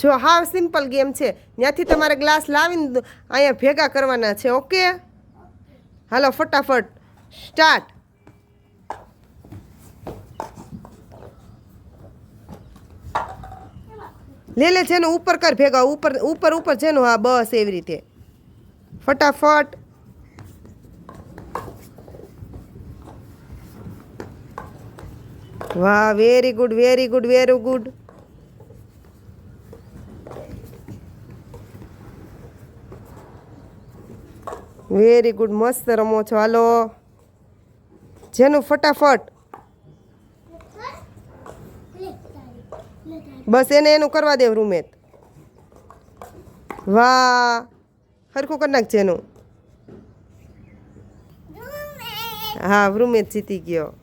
જો હાવ simple game છે. ત્યાંથી તમારે ગ્લાસ લાવીને અહીંયા ભેગા કરવાના છે, ઓકે? હાલો, ફટાફટ. સ્ટાર્ટ. લે લે, જેનું ઉપર કર ભેગા, ઉપર ઉપર ઉપર જેનો હા, બસ એવી રીતે. ફટાફટ. વાહ very good very good very good very good મસ્ત રમો છો. હાલો. જેનું ફટાફટ. બસ એને એનું કરવા દેવ રૂમેત વાહ. હરખું કરી નાખ જેનું હા રૂમેત જીતી ગયો.